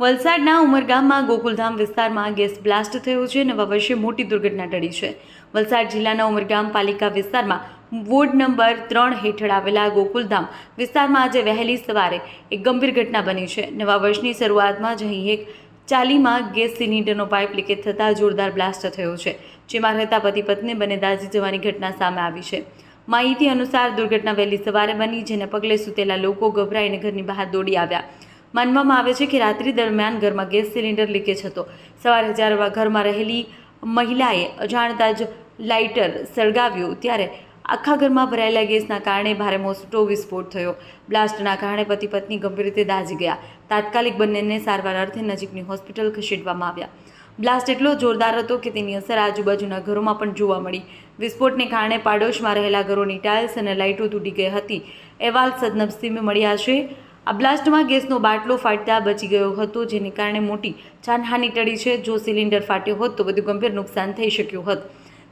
વલસાડના ઉમરગામમાં ગોકુલધામ વિસ્તારમાં gas blast થયો છે નવા વર્ષે મોટી દુર્ઘટના ટળી છે. વલસાડ જિલ્લાના ઉમરગામ પાલિકા વિસ્તારમાં વોર્ડ નંબર ત્રણ હેઠળ આવેલા ગોકુલધામ વિસ્તારમાં આજે વહેલી સવારે એક ગંભીર ઘટના બની છે. નવા વર્ષની શરૂઆતમાં જ અહીં એક ચાલીમાં ગેસ સિલિન્ડરનો પાઇપ લીકેજ થતાં જોરદાર બ્લાસ્ટ થયો છે, જેમાં રહેતા પતિ પત્ની બંને દાઝી જવાની ઘટના સામે આવી છે. માહિતી અનુસાર દુર્ઘટના વહેલી સવારે બની, જેને પગલે સૂતેલા લોકો ગભરાઈને ઘરની બહાર દોડી આવ્યા. માનવામાં આવે છે કે રાત્રિ દરમિયાન ઘરમાં ગેસ સિલિન્ડર લીકેજ હતો. સવારે જ્યારે ઘરમાં રહેલી મહિલાએ અજાણતા જ લાઇટર સળગાવ્યું, ત્યારે આખા ઘરમાં ભરાયેલા ગેસના કારણે ભારે મોટો વિસ્ફોટ થયો. બ્લાસ્ટના કારણે પતિ પત્ની ગંભીર રીતે દાઝી ગયા. તાત્કાલિક બંનેને સારવાર અર્થે નજીકની હોસ્પિટલ ખસેડવામાં આવ્યા. બ્લાસ્ટ એટલો જોરદાર હતો કે તેની અસર આજુબાજુના ઘરોમાં પણ જોવા મળી. વિસ્ફોટને કારણે પાડોશમાં રહેલા ઘરોની ટાઇલ્સ અને લાઇટો તૂટી ગઈ હતી. અહેવાલ સદનસીબે મળ્યા છે. આ બ્લાસ્ટમાં ગેસનો બાટલો ફાટતા બચી ગયો હતો, જેને કારણે મોટી જાનહાનિ ટળી છે. જો સિલિન્ડર ફાટ્યો હોત, તો વધુ ગંભીર નુકસાન થઈ શક્યું હોત.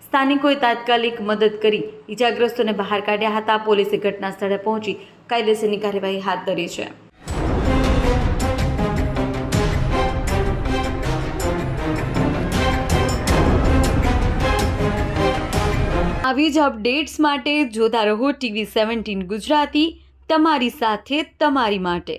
સ્થાનિકોએ તાત્કાલિક મદદ કરી ઇજાગ્રસ્તોને બહાર કાઢ્યા હતા. પોલીસે ઘટના સ્થળે પહોંચી કાયદેસરની કાર્યવાહી હાથ ધરી છે. આવી જ અપડેટ્સ માટે જોતા રહો ટીવી સેવન્ટીન ગુજરાતી. તમારી સાથે તમારી માટે.